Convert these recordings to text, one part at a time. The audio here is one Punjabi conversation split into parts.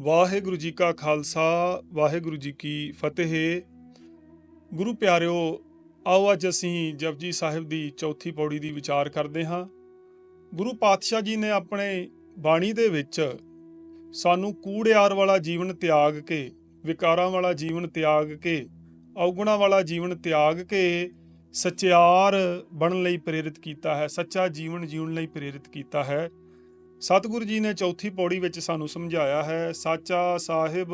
ਵਾਹਿਗੁਰੂ ਜੀ ਕਾ ਖਾਲਸਾ, ਵਾਹਿਗੁਰੂ ਜੀ ਕੀ ਫਤਿਹ। ਗੁਰੂ ਪਿਆਰਿਓ, ਆਓ ਅੱਜ ਅਸੀਂ ਜਪਜੀ ਸਾਹਿਬ ਦੀ ਚੌਥੀ ਪੌੜੀ ਦੀ ਵਿਚਾਰ ਕਰਦੇ ਹਾਂ। ਗੁਰੂ ਪਾਤਸ਼ਾਹ ਜੀ ਨੇ ਆਪਣੇ ਬਾਣੀ ਦੇ ਵਿੱਚ ਸਾਨੂੰ ਕੂੜਿਆਰ ਵਾਲਾ ਜੀਵਨ ਤਿਆਗ ਕੇ, ਵਿਕਾਰਾਂ ਵਾਲਾ ਜੀਵਨ ਤਿਆਗ ਕੇ, ਔਗੁਣਾ ਵਾਲਾ ਜੀਵਨ ਤਿਆਗ ਕੇ ਸਚਿਆਰ ਬਣਨ ਲਈ ਪ੍ਰੇਰਿਤ ਕੀਤਾ ਹੈ, ਸੱਚਾ ਜੀਵਨ ਜੀਉਣ ਲਈ ਪ੍ਰੇਰਿਤ ਕੀਤਾ ਹੈ। ਸਤਿਗੁਰੂ ਜੀ ਨੇ ਚੌਥੀ ਪੌੜੀ ਵਿੱਚ ਸਾਨੂੰ ਸਮਝਾਇਆ ਹੈ, ਸਾਚਾ ਸਾਹਿਬ,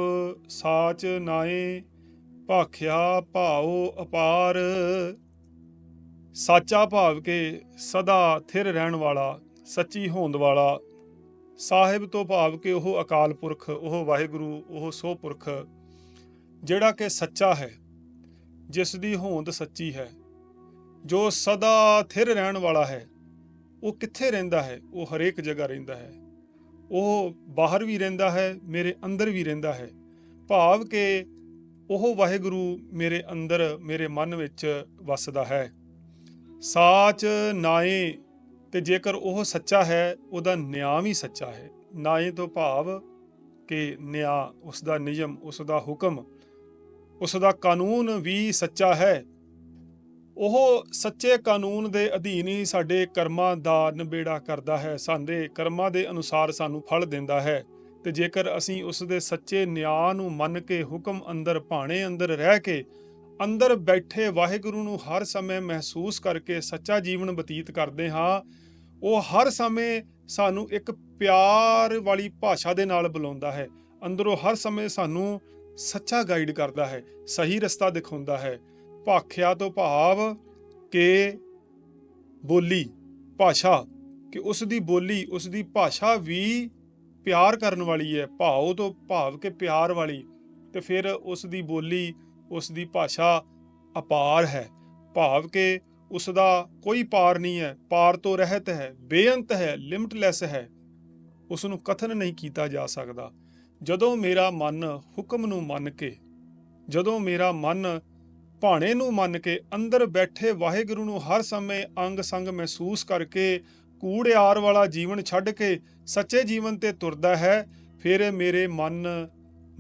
ਸਾਚ ਨਾਏ, ਭਾਖਿਆ ਭਾਉ ਅਪਾਰ। ਸਾਚਾ ਭਾਵ ਕੇ ਸਦਾ ਥਿਰ ਰਹਿਣ ਵਾਲਾ, ਸੱਚੀ ਹੋਂਦ ਵਾਲਾ। ਸਾਹਿਬ ਤੋਂ ਭਾਵ ਕੇ ਉਹ ਅਕਾਲ ਪੁਰਖ, ਉਹ ਵਾਹਿਗੁਰੂ, ਉਹ ਸੋ ਪੁਰਖ। ਜਿਹੜਾ ਕਿ ਸੱਚਾ ਹੈ, ਜਿਸ ਦੀ ਹੋਂਦ ਸੱਚੀ ਹੈ, ਜੋ ਸਦਾ ਥਿਰ ਰਹਿਣ ਵਾਲਾ ਹੈ ਉਹ ਕਿੱਥੇ ਰਹਿੰਦਾ ਹੈ? ਉਹ ਹਰੇਕ ਜਗ੍ਹਾ ਰਹਿੰਦਾ ਹੈ। ਉਹ ਬਾਹਰ ਵੀ ਰਹਿੰਦਾ ਹੈ, ਮੇਰੇ ਅੰਦਰ ਵੀ ਰਹਿੰਦਾ ਹੈ। ਭਾਵ ਕਿ ਉਹ ਵਾਹਿਗੁਰੂ ਮੇਰੇ ਅੰਦਰ, ਮੇਰੇ ਮਨ ਵਿੱਚ ਵਸਦਾ ਹੈ। ਸਾਚ ਨਾਏ, ਤੇ ਜੇਕਰ ਉਹ ਸੱਚਾ ਹੈ, ਉਹਦਾ ਨਿਆਂ ਵੀ ਸੱਚਾ ਹੈ। ਨਾਏ ਤੋਂ ਭਾਵ ਕਿ ਨਿਆਂ ਉਸ ਦਾ ਨਿਯਮ ਉਸ ਦਾ ਹੁਕਮ ਉਸ ਦਾ ਕਾਨੂੰਨ ਵੀ ਸੱਚਾ ਹੈ। ਉਹ ਸੱਚੇ ਕਾਨੂੰਨ ਦੇ ਅਧੀਨ ਹੀ ਸਾਡੇ ਕਰਮਾਂ ਦਾ ਨਿਬੇੜਾ ਕਰਦਾ ਹੈ। ਸਾਡੇ ਕਰਮਾਂ ਦੇ ਅਨੁਸਾਰ ਸਾਨੂੰ ਫਲ ਦਿੰਦਾ ਹੈ ਤੇ ਜੇਕਰ ਅਸੀਂ ਉਸ ਦੇ ਸੱਚੇ ਨਿਆਂ ਨੂੰ ਮੰਨ ਕੇ ਹੁਕਮ ਅੰਦਰ ਭਾਣੇ ਅੰਦਰ ਰਹਿ ਕੇ ਅੰਦਰ ਬੈਠੇ ਵਾਹਿਗੁਰੂ ਨੂੰ ਹਰ ਸਮੇਂ ਮਹਿਸੂਸ ਕਰਕੇ ਸੱਚਾ ਜੀਵਨ ਬਤੀਤ ਕਰਦੇ ਹਾਂ, ਉਹ ਹਰ ਸਮੇਂ ਸਾਨੂੰ ਇੱਕ ਪਿਆਰ ਵਾਲੀ ਭਾਸ਼ਾ ਦੇ ਨਾਲ ਬੁਲਾਉਂਦਾ ਹੈ। ਅੰਦਰੋਂ ਹਰ ਸਮੇਂ ਸਾਨੂੰ ਸੱਚਾ ਗਾਈਡ ਕਰਦਾ ਹੈ, ਸਹੀ ਰਸਤਾ ਦਿਖਾਉਂਦਾ ਹੈ। ਭਾਖਿਆ ਤੋਂ ਭਾਵ ਕਿ ਬੋਲੀ ਭਾਸ਼ਾ, ਕਿ ਉਸ ਦੀ ਬੋਲੀ ਉਸ ਦੀ ਭਾਸ਼ਾ ਵੀ ਪਿਆਰ ਕਰਨ ਵਾਲੀ ਹੈ, ਭਾਉ ਤੋਂ ਭਾਵ ਕਿ ਪਿਆਰ ਵਾਲੀ, ਤੇ ਫਿਰ ਉਸ ਦੀ ਬੋਲੀ ਉਸ ਦੀ ਭਾਸ਼ਾ ਅਪਾਰ ਹੈ। ਭਾਵ ਕਿ ਉਸ ਦਾ ਕੋਈ ਪਾਰ ਨਹੀਂ ਹੈ, ਪਾਰ ਤੋਂ ਰਹਿਤ ਹੈ, ਬੇਅੰਤ ਹੈ, ਲਿਮਟਲੈਸ ਹੈ ਉਸ ਨੂੰ ਕਥਨ ਨਹੀਂ ਕੀਤਾ ਜਾ ਸਕਦਾ। ਜਦੋਂ ਮੇਰਾ ਮਨ ਹੁਕਮ ਨੂੰ ਮੰਨ ਕੇ, ਜਦੋਂ ਮੇਰਾ ਮਨ ਭਾਣੇ ਨੂੰ ਮੰਨ ਕੇ ਅੰਦਰ ਬੈਠੇ ਵਾਹਿਗੁਰੂ ਨੂੰ ਹਰ ਸਮੇਂ ਅੰਗ ਸੰਗ ਮਹਿਸੂਸ ਕਰਕੇ ਕੂੜਿਆਰ ਵਾਲਾ ਜੀਵਨ ਛੱਡ ਕੇ ਸੱਚੇ ਜੀਵਨ ਤੇ ਤੁਰਦਾ ਹੈ, ਫਿਰ ਮੇਰੇ ਮਨ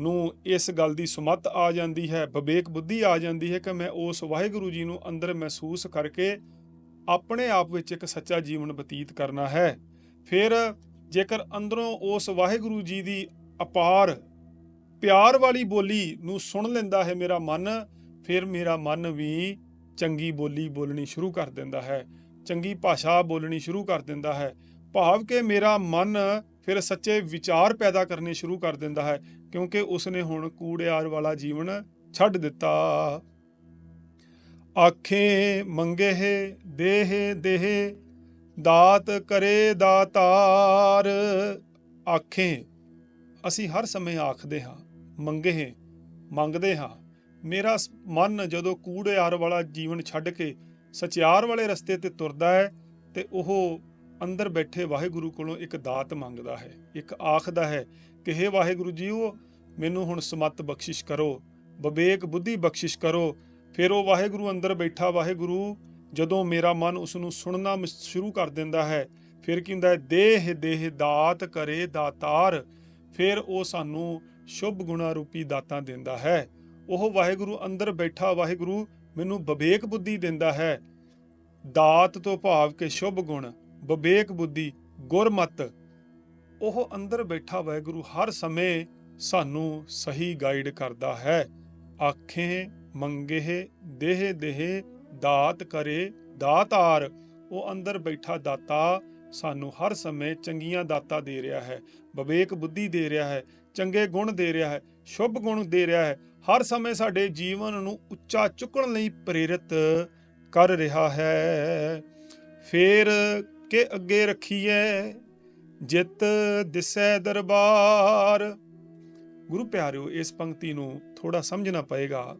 ਨੂੰ ਇਸ ਗੱਲ ਦੀ ਸੁਮਤ ਆ ਜਾਂਦੀ ਹੈ, ਵਿਵੇਕ ਬੁੱਧੀ ਆ ਜਾਂਦੀ ਹੈ ਕਿ ਮੈਂ ਉਸ ਵਾਹਿਗੁਰੂ ਜੀ ਨੂੰ ਅੰਦਰ ਮਹਿਸੂਸ ਕਰਕੇ ਆਪਣੇ ਆਪ ਵਿੱਚ ਇੱਕ ਸੱਚਾ ਜੀਵਨ ਬਤੀਤ ਕਰਨਾ ਹੈ। ਫਿਰ ਜੇਕਰ ਅੰਦਰੋਂ ਉਸ ਵਾਹਿਗੁਰੂ ਜੀ ਦੀ ਅਪਾਰ, ਪਿਆਰ ਵਾਲੀ ਬੋਲੀ ਨੂੰ ਸੁਣ ਲੈਂਦਾ ਹੈ ਮੇਰਾ ਮਨ ਫਿਰ ਮੇਰਾ ਮਨ ਵੀ ਚੰਗੀ ਬੋਲੀ ਬੋਲਣੀ ਸ਼ੁਰੂ ਕਰ ਦਿੰਦਾ ਹੈ, ਚੰਗੀ ਭਾਸ਼ਾ ਬੋਲਣੀ ਸ਼ੁਰੂ ਕਰ ਦਿੰਦਾ ਹੈ। ਭਾਵ ਕਿ ਮੇਰਾ ਮਨ ਫਿਰ ਸੱਚੇ ਵਿਚਾਰ ਪੈਦਾ ਕਰਨੇ ਸ਼ੁਰੂ ਕਰ ਦਿੰਦਾ ਹੈ, ਕਿਉਂਕਿ ਉਸਨੇ ਹੁਣ ਕੂੜਿਆਰ ਵਾਲਾ ਜੀਵਨ ਛੱਡ ਦਿੱਤਾ। ਆਖੇ ਮੰਗੇ ਦੇਹ ਦੇਹ, ਦਾਤ ਕਰੇ ਦਾਤਾਰ। ਆਖੇ, ਅਸੀਂ ਹਰ ਸਮੇਂ ਆਖਦੇ ਹਾਂ ਮੰਗੇ ਮੰਗਦੇ ਹਾਂ। ਮੇਰਾ ਮਨ ਜਦੋਂ ਕੂੜਿਆਰ ਵਾਲਾ ਜੀਵਨ ਛੱਡ ਕੇ ਸਚਿਆਰ ਵਾਲੇ ਰਸਤੇ ਤੇ ਤੁਰਦਾ ਹੈ ਤੇ ਉਹ ਅੰਦਰ ਬੈਠੇ ਵਾਹਿਗੁਰੂ ਕੋਲੋਂ ਇੱਕ ਦਾਤ ਮੰਗਦਾ ਹੈ, ਇੱਕ ਆਖਦਾ ਹੈ ਕਿ हे ਵਾਹਿਗੁਰੂ ਜੀਓ, ਮੈਨੂੰ ਹੁਣ ਸਮਤ ਬਖਸ਼ਿਸ਼ ਕਰੋ, ਵਿਵੇਕ ਬੁੱਧੀ ਬਖਸ਼ਿਸ਼ ਕਰੋ। ਫਿਰ ਉਹ ਵਾਹਿਗੁਰੂ ਅੰਦਰ ਬੈਠਾ, ਵਾਹਿਗੁਰੂ, ਜਦੋਂ ਮੇਰਾ ਮਨ ਉਸ ਨੂੰ ਸੁਣਨਾ ਸ਼ੁਰੂ ਕਰ ਦਿੰਦਾ ਹੈ, ਫਿਰ ਕਹਿੰਦਾ ਹੈ, ਦੇਹ ਦੇਹ ਦਾਤ ਕਰੇ ਦਾਤਾਰ। ਫਿਰ ਉਹ ਸਾਨੂੰ ਸ਼ੁਭ ਗੁਣਾ ਰੂਪੀ ਦਾਤਾਂ ਦਿੰਦਾ ਹੈ। ਉਹ ਵਾਹਿਗੁਰੂ ਅੰਦਰ ਬੈਠਾ ਵਾਹਿਗੁਰੂ ਮੈਨੂੰ ਵਿਵੇਕ ਬੁੱਧੀ ਦਿੰਦਾ ਹੈ। ਦਾਤ ਤੋਂ ਭਾਵ ਕੇ ਸ਼ੁਭ ਗੁਣ ਵਿਵੇਕ ਬੁੱਧੀ ਗੁਰਮਤ ਉਹ ਅੰਦਰ ਬੈਠਾ ਵਾਹਿਗੁਰੂ ਹਰ ਸਮੇਂ ਸਾਨੂੰ ਸਹੀ ਗਾਈਡ ਕਰਦਾ ਹੈ। ਆਖੇ, ਮੰਗੇ, ਦੇਹ ਦੇਹ, ਦਾਤ ਕਰੇ ਦਾਤਾਰ ਉਹ ਅੰਦਰ ਬੈਠਾ ਦਾਤਾ ਸਾਨੂੰ ਹਰ ਸਮੇਂ ਚੰਗੀਆਂ ਦਾਤਾਂ ਦੇ ਰਿਹਾ ਹੈ ਵਿਵੇਕ ਬੁੱਧੀ ਦੇ ਰਿਹਾ ਹੈ, ਚੰਗੇ ਗੁਣ ਦੇ ਰਿਹਾ ਹੈ, ਸ਼ੁਭ ਗੁਣ ਦੇ ਰਿਹਾ ਹੈ। ਹਰ ਸਮੇਂ ਸਾਡੇ ਜੀਵਨ ਨੂੰ ਉੱਚਾ ਚੁੱਕਣ ਲਈ ਪ੍ਰੇਰਿਤ ਕਰ ਰਿਹਾ ਹੈ। ਫੇਰ ਕੇ ਅੱਗੇ ਰੱਖੀਏ? ਜਿਤ ਦਿਸੈ ਦਰਬਾਰ। ਗੁਰੂ ਪਿਆਰਿਓ, ਇਸ ਪੰਕਤੀ ਨੂੰ ਥੋੜਾ ਸਮਝਣਾ ਪਏਗਾ।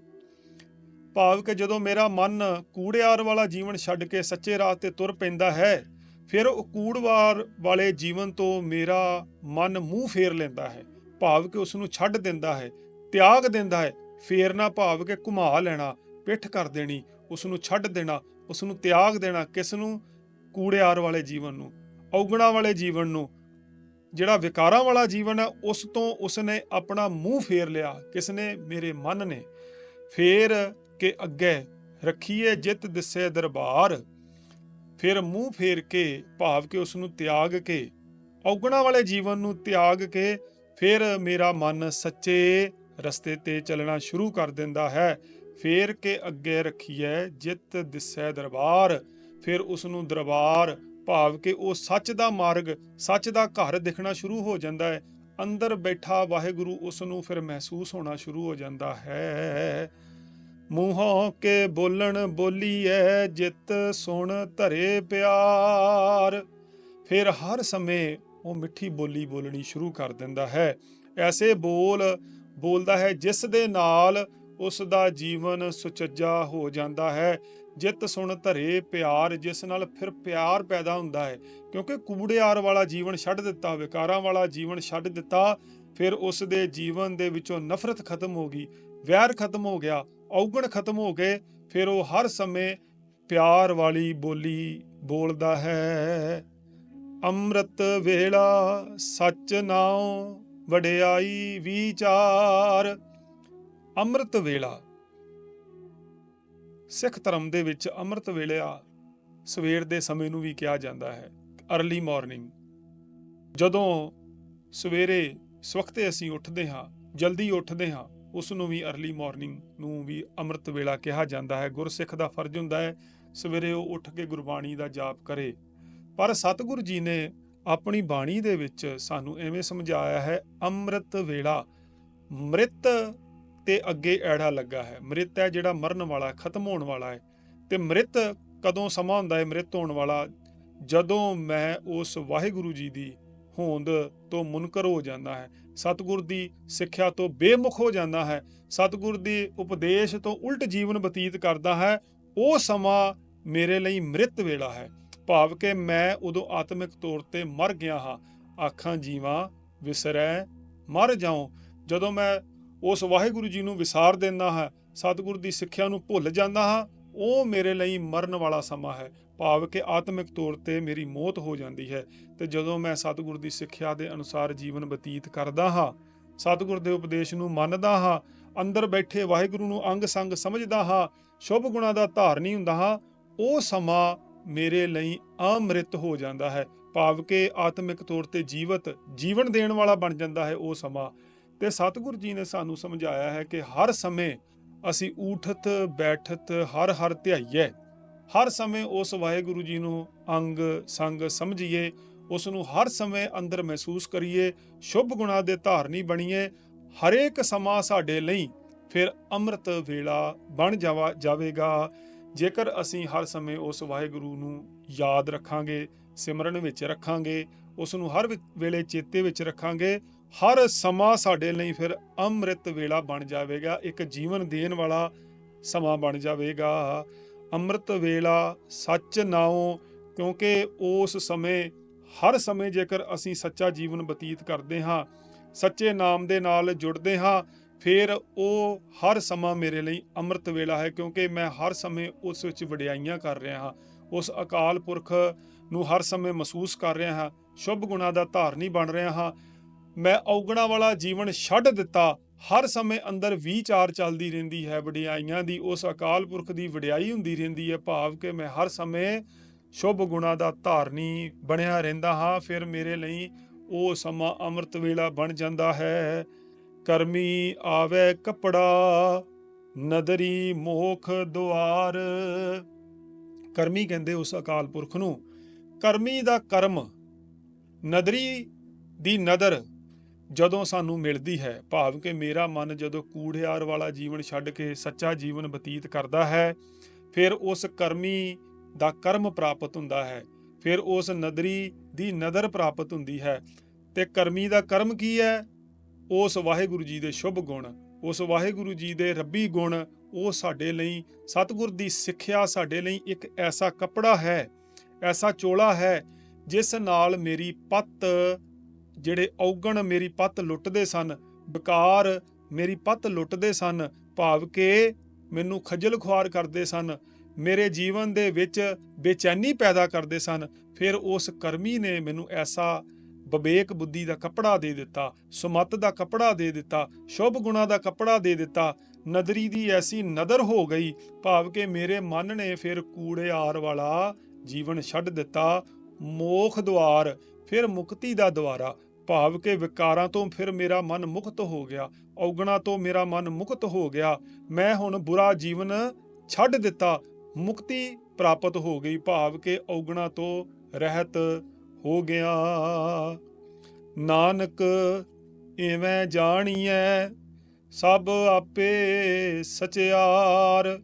ਭਾਵ ਕਿ ਜਦੋਂ ਮੇਰਾ ਮਨ ਕੂੜਿਆਰ ਵਾਲਾ ਜੀਵਨ ਛੱਡ ਕੇ ਸੱਚੇ ਰਾਹ ਤੇ ਤੁਰ ਪੈਂਦਾ ਹੈ, ਫਿਰ ਉਹ ਕੂੜਵਾਰ ਵਾਲੇ ਜੀਵਨ ਤੋਂ ਮੇਰਾ ਮਨ ਮੂੰਹ ਫੇਰ ਲੈਂਦਾ ਹੈ। ਭਾਵ ਕਿ ਉਸ ਨੂੰ ਛੱਡ ਦਿੰਦਾ ਹੈ। ਤਿਆਗ ਦਿੰਦਾ ਹੈ। ਫੇਰਨਾ ਭਾਵ ਕਿ ਘੁਮਾ ਲੈਣਾ, ਪਿੱਠ ਕਰ ਦੇਣੀ ਉਸ ਨੂੰ ਛੱਡ ਦੇਣਾ ਉਸ ਨੂੰ ਤਿਆਗ ਦੇਣਾ ਕਿਸ ਨੂੰ? ਕੂੜਿਆਰ ਵਾਲੇ ਜੀਵਨ ਨੂੰ, ਔਗਣਾ ਵਾਲੇ ਜੀਵਨ ਨੂੰ। ਜਿਹੜਾ ਵਿਕਾਰਾਂ ਵਾਲਾ ਜੀਵਨ ਹੈ, ਉਸ ਤੋਂ ਉਸਨੇ ਆਪਣਾ ਮੂੰਹ ਫੇਰ ਲਿਆ, ਕਿਸ ਨੇ? ਮੇਰੇ ਮਨ ਨੇ। ਫੇਰ ਕੇ ਅੱਗੇ ਰੱਖੀਏ ਜਿਤ ਦਿਸੇ ਦਰਬਾਰ, ਫਿਰ ਮੂੰਹ ਫੇਰ ਕੇ, ਭਾਵ ਕਿ ਉਸ ਨੂੰ ਤਿਆਗ ਕੇ। ਔਗਣਾ ਵਾਲੇ ਜੀਵਨ ਨੂੰ ਤਿਆਗ ਕੇ, ਫਿਰ ਮੇਰਾ ਮਨ ਸੱਚੇ ਰਸਤੇ ਤੇ ਚੱਲਣਾ ਸ਼ੁਰੂ ਕਰ ਦਿੰਦਾ ਹੈ। ਫੇਰ ਕੇ ਅੱਗੇ ਰੱਖੀਏ ਜਿਤ ਦਿਸੈ ਦਰਬਾਰ। ਫਿਰ ਉਸ ਨੂੰ ਦਰਬਾਰ, ਭਾਵ ਕਿ ਉਹ ਸੱਚ ਦਾ ਮਾਰਗ, ਸੱਚ ਦਾ ਘਰ ਦਿਖਣਾ ਸ਼ੁਰੂ ਹੋ ਜਾਂਦਾ ਹੈ। ਅੰਦਰ ਬੈਠਾ ਵਾਹਿਗੁਰੂ ਉਸ ਨੂੰ ਫਿਰ ਮਹਿਸੂਸ ਹੋਣਾ ਸ਼ੁਰੂ ਹੋ ਜਾਂਦਾ ਹੈ। ਮੂੰਹੋਂ ਕੇ ਬੋਲਣ ਬੋਲੀਐ, ਜਿਤ ਸੁਣ ਧਰੇ ਪਿਆਰ। ਫਿਰ ਹਰ ਸਮੇਂ ਉਹ ਮਿੱਠੀ ਬੋਲੀ ਬੋਲਣੀ ਸ਼ੁਰੂ ਕਰ ਦਿੰਦਾ ਹੈ। ਐਸੇ ਬੋਲ ਬੋਲਦਾ ਹੈ, ਜਿਸ ਦੇ ਨਾਲ ਉਸ ਦਾ ਜੀਵਨ ਸੁਚੱਜਾ ਹੋ ਜਾਂਦਾ ਹੈ। ਜਿੱਤ ਸੁਣ ਧਰੇ ਪਿਆਰ, ਜਿਸ ਨਾਲ ਫਿਰ ਪਿਆਰ ਪੈਦਾ ਹੁੰਦਾ ਹੈ। ਕਿਉਂਕਿ ਕੂੜਿਆਰ ਵਾਲਾ ਜੀਵਨ ਛੱਡ ਦਿੱਤਾ, ਵਿਕਾਰਾਂ ਵਾਲਾ ਜੀਵਨ ਛੱਡ ਦਿੱਤਾ, ਫਿਰ ਉਸ ਦੇ ਜੀਵਨ ਦੇ ਵਿੱਚੋਂ ਨਫ਼ਰਤ ਖਤਮ ਹੋ ਗਈ, ਵੈਰ ਖਤਮ ਹੋ ਗਿਆ, ਔਗਣ ਖਤਮ ਹੋ ਗਏ, ਫਿਰ ਉਹ ਹਰ ਸਮੇਂ ਪਿਆਰ ਵਾਲੀ ਬੋਲੀ ਬੋਲਦਾ ਹੈ। ਅੰਮ੍ਰਿਤ ਵੇਲਾ ਸੱਚ ਨਾਉ ਵਡਿਆਈ ਵਿਚਾਰ, ਅੰਮ੍ਰਿਤ ਵੇਲਾ। ਸਿੱਖ ਧਰਮ ਦੇ ਵਿੱਚ ਅੰਮ੍ਰਿਤ ਵੇਲਾ ਸਵੇਰ ਦੇ ਸਮੇਂ ਨੂੰ ਵੀ ਕਿਹਾ ਜਾਂਦਾ ਹੈ ਅਰਲੀ ਮਾਰਨਿੰਗ ਜਦੋਂ ਸਵੇਰੇ ਸਵਖਤੇ ਅਸੀਂ ਉੱਠਦੇ ਹਾਂ, ਜਲਦੀ ਉੱਠਦੇ ਹਾਂ, ਉਸ ਨੂੰ ਵੀ ਅਰਲੀ ਮਾਰਨਿੰਗ ਨੂੰ ਵੀ ਅੰਮ੍ਰਿਤ ਵੇਲਾ ਕਿਹਾ ਜਾਂਦਾ ਹੈ। ਗੁਰਸਿੱਖ ਦਾ ਫਰਜ਼ ਹੁੰਦਾ ਹੈ, ਸਵੇਰੇ ਉਹ ਉੱਠ ਕੇ ਗੁਰਬਾਣੀ ਦਾ ਜਾਪ ਕਰੇ। ਪਰ ਸਤਿਗੁਰੂ ਜੀ ਨੇ ਆਪਣੀ ਬਾਣੀ ਦੇ ਵਿੱਚ ਸਾਨੂੰ ਐਵੇਂ ਸਮਝਾਇਆ ਹੈ, ਅੰਮ੍ਰਿਤ ਵੇਲਾ। ਮ੍ਰਿਤ ਤੇ ਅੱਗੇ ਐੜਾ ਲੱਗਾ ਹੈ। ਮ੍ਰਿਤ ਹੈ ਜਿਹੜਾ ਮਰਨ ਵਾਲਾ, ਖਤਮ ਹੋਣ ਵਾਲਾ ਹੈ। ਤੇ ਮ੍ਰਿਤ ਕਦੋਂ ਸਮਾਂ ਹੁੰਦਾ ਹੈ? ਮ੍ਰਿਤ ਹੋਣ ਵਾਲਾ ਜਦੋਂ ਮੈਂ ਉਸ ਵਾਹਿਗੁਰੂ ਜੀ ਦੀ ਹੋਂਦ ਤੋਂ ਮੁਨਕਰ ਹੋ ਜਾਂਦਾ ਹੈ। ਸਤਿਗੁਰ ਦੀ ਸਿੱਖਿਆ ਤੋਂ ਬੇਮੁਖ ਹੋ ਜਾਂਦਾ ਹੈ। ਸਤਿਗੁਰ ਦੀ ਉਪਦੇਸ਼ ਤੋਂ ਉਲਟ ਜੀਵਨ ਬਤੀਤ ਕਰਦਾ ਹੈ। ਉਹ ਸਮਾਂ ਮੇਰੇ ਲਈ ਮ੍ਰਿਤ ਵੇਲਾ ਹੈ। ਭਾਵ ਕਿ ਮੈਂ ਉਦੋਂ ਆਤਮਿਕ ਤੌਰ ਤੇ ਮਰ ਗਿਆ ਹਾਂ। ਆਖਾਂ, ਜੀਵਾਂ, ਵਿਸਰੈ, ਮਰ ਜਾਉ। ਜਦੋਂ ਮੈਂ ਉਸ ਵਾਹਿਗੁਰੂ ਜੀ ਨੂੰ ਵਿਸਾਰ ਦਿੰਦਾ ਹਾਂ, ਸਤਿਗੁਰ ਦੀ ਸਿੱਖਿਆ ਨੂੰ ਭੁੱਲ ਜਾਂਦਾ ਹਾਂ, ਉਹ ਮੇਰੇ ਲਈ ਮਰਨ ਵਾਲਾ ਸਮਾਂ ਹੈ। ਭਾਵ ਕਿ ਆਤਮਿਕ ਤੌਰ ਤੇ ਮੇਰੀ ਮੌਤ ਹੋ ਜਾਂਦੀ ਹੈ ਤੇ ਜਦੋਂ ਮੈਂ ਸਤਿਗੁਰ ਦੀ ਸਿੱਖਿਆ ਦੇ ਅਨੁਸਾਰ ਜੀਵਨ ਬਤੀਤ ਕਰਦਾ ਹਾਂ, ਸਤਿਗੁਰ ਦੇ ਉਪਦੇਸ਼ ਨੂੰ ਮੰਨਦਾ ਹਾਂ, ਅੰਦਰ ਬੈਠੇ ਵਾਹਿਗੁਰੂ ਨੂੰ ਅੰਗ ਸੰਗ ਸਮਝਦਾ ਹਾਂ, ਸ਼ੁਭ ਗੁਣਾ ਦਾ ਧਾਰਨੀ ਹੁੰਦਾ ਹਾਂ, ਉਹ ਸਮਾਂ ਮੇਰੇ ਲਈ ਅਮ੍ਰਿਤ ਹੋ ਜਾਂਦਾ ਹੈ। ਭਾਵ ਕਿ ਆਤਮਿਕ ਤੌਰ ਤੇ ਜੀਵਤ, ਜੀਵਨ ਦੇਣ ਵਾਲਾ ਬਣ ਜਾਂਦਾ ਹੈ ਉਹ ਸਮਾਂ। ਤੇ ਸਤਿਗੁਰੂ ਜੀ ਨੇ ਸਾਨੂੰ ਸਮਝਾਇਆ ਹੈ ਕਿ ਹਰ ਸਮੇਂ ਅਸੀਂ ਊਠਤ, ਬੈਠਤ, ਹਰ ਹਰ ਧਿਆਈਏ ਹਰ ਸਮੇਂ ਉਸ ਵਾਹਿਗੁਰੂ ਜੀ ਨੂੰ ਅੰਗ, ਸੰਗ ਸਮਝੀਏ। ਉਸ ਨੂੰ ਹਰ ਸਮੇਂ ਅੰਦਰ ਮਹਿਸੂਸ ਕਰੀਏ। ਸ਼ੁਭ ਗੁਣਾ ਦੇ ਧਾਰਨੀ ਬਣੀਏ। ਹਰੇਕ ਸਮਾਂ ਸਾਡੇ ਲਈ ਫਿਰ ਅੰਮ੍ਰਿਤ ਵੇਲਾ ਬਣ ਜਾਵਾ, ਜਾਵੇਗਾ। ਜੇਕਰ ਅਸੀਂ ਹਰ ਸਮੇਂ ਉਸ ਵਾਹਿਗੁਰੂ ਨੂੰ ਯਾਦ ਰੱਖਾਂਗੇ, ਸਿਮਰਨ ਵਿੱਚ ਰੱਖਾਂਗੇ, ਉਸ ਨੂੰ ਹਰ ਵੇਲੇ ਚੇਤੇ ਵਿੱਚ ਰੱਖਾਂਗੇ, ਹਰ ਸਮਾਂ ਸਾਡੇ ਲਈ ਫਿਰ ਅੰਮ੍ਰਿਤ ਵੇਲਾ ਬਣ ਜਾਵੇਗਾ, ਇੱਕ ਜੀਵਨ ਦੇਣ ਵਾਲਾ ਸਮਾਂ ਬਣ ਜਾਵੇਗਾ। ਅੰਮ੍ਰਿਤ ਵੇਲਾ ਸੱਚ ਨਾਉ, ਕਿਉਂਕਿ ਉਸ ਸਮੇਂ, ਹਰ ਸਮੇਂ ਜੇਕਰ ਅਸੀਂ ਸੱਚਾ ਜੀਵਨ ਬਤੀਤ ਕਰਦੇ ਹਾਂ, ਸੱਚੇ ਨਾਮ ਦੇ ਨਾਲ ਜੁੜਦੇ ਹਾਂ ਫਿਰ ਉਹ ਹਰ ਸਮਾਂ ਮੇਰੇ ਲਈ ਅੰਮ੍ਰਿਤ ਵੇਲਾ ਹੈ, ਕਿਉਂਕਿ ਮੈਂ ਹਰ ਸਮੇਂ ਉਸ ਵਿੱਚ ਵਡਿਆਈਆਂ ਕਰ ਰਿਹਾ ਹਾਂ। ਉਸ ਅਕਾਲ ਪੁਰਖ ਨੂੰ ਹਰ ਸਮੇਂ ਮਹਿਸੂਸ ਕਰ ਰਿਹਾ ਹਾਂ। ਸ਼ੁਭ ਗੁਣਾ ਦਾ ਧਾਰਨੀ ਬਣ ਰਿਹਾ ਹਾਂ। ਮੈਂ ਔਗਣਾ ਵਾਲਾ ਜੀਵਨ ਛੱਡ ਦਿੱਤਾ। ਹਰ ਸਮੇਂ ਅੰਦਰ ਵਿਚਾਰ ਚੱਲਦੀ ਰਹਿੰਦੀ ਹੈ, ਵਡਿਆਈਆਂ ਦੀ। ਉਸ ਅਕਾਲ ਪੁਰਖ ਦੀ ਵਡਿਆਈ ਹੁੰਦੀ ਰਹਿੰਦੀ ਹੈ, ਭਾਵ ਕਿ ਮੈਂ ਹਰ ਸਮੇਂ ਸ਼ੁਭ ਗੁਣਾ ਦਾ ਧਾਰਨੀ ਬਣਿਆ ਰਹਿੰਦਾ ਹਾਂ। ਫਿਰ ਮੇਰੇ ਲਈ ਉਹ ਸਮਾਂ ਅੰਮ੍ਰਿਤ ਵੇਲਾ ਬਣ ਜਾਂਦਾ ਹੈ। ਕਰਮੀ ਆਵੇ ਕਪੜਾ, ਨਦਰੀ ਮੋਖ ਦੁਆਰ। ਕਰਮੀ ਕਹਿੰਦੇ ਉਸ ਅਕਾਲ ਪੁਰਖ ਨੂੰ, ਕਰਮੀ ਦਾ ਕਰਮ, ਨਦਰੀ ਦੀ ਨਦਰ ਜਦੋਂ ਸਾਨੂੰ ਮਿਲਦੀ ਹੈ, ਭਾਵ ਕਿ ਮੇਰਾ ਮਨ ਜਦੋਂ ਕੂੜਿਆਰ ਵਾਲਾ ਜੀਵਨ ਛੱਡ ਕੇ ਸੱਚਾ ਜੀਵਨ ਬਤੀਤ ਕਰਦਾ ਹੈ, ਫਿਰ ਉਸ ਕਰਮੀ ਦਾ ਕਰਮ ਪ੍ਰਾਪਤ ਹੁੰਦਾ ਹੈ, ਫਿਰ ਉਸ ਨਦਰੀ ਦੀ ਨਦਰ ਪ੍ਰਾਪਤ ਹੁੰਦੀ ਹੈ। ਤੇ ਕਰਮੀ ਦਾ ਕਰਮ ਕੀ ਹੈ? ਉਸ ਵਾਹਿਗੁਰੂ ਜੀ ਦੇ ਸ਼ੁਭ ਗੁਣ, ਉਸ ਵਾਹਿਗੁਰੂ ਜੀ ਦੇ ਰੱਬੀ ਗੁਣ, ਉਹ ਸਾਡੇ ਲਈ, ਸਤਿਗੁਰ ਦੀ ਸਿੱਖਿਆ ਸਾਡੇ ਲਈ ਇੱਕ ਐਸਾ ਕੱਪੜਾ ਹੈ, ਐਸਾ ਚੋਲਾ ਹੈ, ਜਿਸ ਨਾਲ ਮੇਰੀ ਪੱਤ ਜਿਹੜੇ ਔਗਣ ਮੇਰੀ ਪੱਤ ਲੁੱਟਦੇ ਸਨ, ਬਕਾਰ ਮੇਰੀ ਪੱਤ ਲੁੱਟਦੇ ਸਨ, ਭਾਵ ਕਿ ਮੈਨੂੰ ਖੱਜਲ ਖੁਆਰ ਕਰਦੇ ਸਨ, ਮੇਰੇ ਜੀਵਨ ਦੇ ਵਿੱਚ ਬੇਚੈਨੀ ਪੈਦਾ ਕਰਦੇ ਸਨ, ਫਿਰ ਉਸ ਕਰਮੀ ਨੇ ਮੈਨੂੰ ਐਸਾ ਵਿਵੇਕ ਬੁੱਧੀ ਦਾ ਕੱਪੜਾ ਦੇ ਦਿੱਤਾ, ਸੁਮਤ ਦਾ ਕੱਪੜਾ ਦੇ ਦਿੱਤਾ, ਸ਼ੁਭ ਗੁਣਾ ਦਾ ਕੱਪੜਾ ਦੇ ਦਿੱਤਾ। ਨਦਰੀ ਦੀ ਐਸੀ ਨਦਰ ਹੋ ਗਈ, ਭਾਵ ਕਿ ਮੇਰੇ ਮਨ ਨੇ ਫਿਰ ਕੂੜਿਆਰ ਵਾਲਾ ਜੀਵਨ ਛੱਡ ਦਿੱਤਾ। ਮੋਖ ਦੁਆਰ, ਫਿਰ ਮੁਕਤੀ ਦਾ ਦੁਆਰਾ। ਭਾਵ ਕਿ ਵਿਕਾਰਾਂ ਤੋਂ ਫਿਰ ਮੇਰਾ ਮਨ ਮੁਕਤ ਹੋ ਗਿਆ, ਔਗਣਾ ਤੋਂ ਮੇਰਾ ਮਨ ਮੁਕਤ ਹੋ ਗਿਆ। ਮੈਂ ਹੁਣ ਬੁਰਾ ਜੀਵਨ ਛੱਡ ਦਿੱਤਾ, ਮੁਕਤੀ ਪ੍ਰਾਪਤ ਹੋ ਗਈ, ਭਾਵ ਕਿ ਔਗਣਾ ਤੋਂ ਰਹਿਤ ਹੋ ਗਿਆ। ਨਾਨਕ ਇਵੇਂ ਜਾਣੀਐ, ਸਭ ਆਪੇ ਸਚਿਆਰ।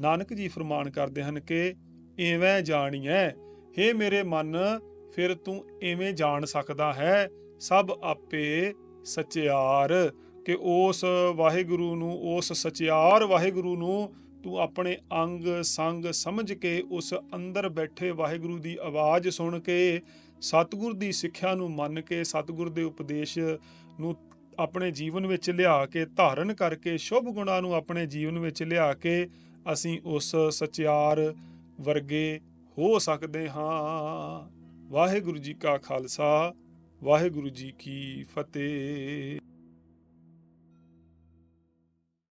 ਨਾਨਕ ਜੀ ਫਰਮਾਨ ਕਰਦੇ ਹਨ ਕਿ ਇਵੇਂ ਜਾਣੀਐ हे ਮੇਰੇ ਮਨ, ਫਿਰ ਤੂੰ ਇਵੇਂ ਜਾਣ ਸਕਦਾ ਹੈ, ਸਭ ਆਪੇ ਸਚਿਆਰ। ਕਿ ਉਸ ਵਾਹਿਗੁਰੂ ਨੂੰ, ਉਸ ਸਚਿਆਰ ਵਾਹਿਗੁਰੂ ਨੂੰ ਤੂੰ ਆਪਣੇ ਅੰਗ ਸੰਗ ਸਮਝ ਕੇ ਉਸ ਅੰਦਰ ਬੈਠੇ ਵਾਹਿਗੁਰੂ ਦੀ ਆਵਾਜ਼ ਸੁਣ ਕੇ ਸਤਿਗੁਰ ਦੀ ਸਿੱਖਿਆ ਨੂੰ ਮੰਨ ਕੇ ਸਤਿਗੁਰ ਦੇ ਉਪਦੇਸ਼ ਨੂੰ ਆਪਣੇ ਜੀਵਨ ਵਿੱਚ ਲਿਆ ਕੇ ਧਾਰਨ ਕਰਕੇ ਸ਼ੁਭ ਗੁਣਾਂ ਨੂੰ ਆਪਣੇ ਜੀਵਨ ਵਿੱਚ ਲਿਆ ਕੇ ਅਸੀਂ ਉਸ ਸਚਿਆਰ ਵਰਗੇ ਹੋ ਸਕਦੇ ਹਾਂ। ਵਾਹਿਗੁਰੂ ਜੀ ਕਾ ਖਾਲਸਾ, ਵਾਹਿਗੁਰੂ ਜੀ ਕੀ ਫਤਿਹ।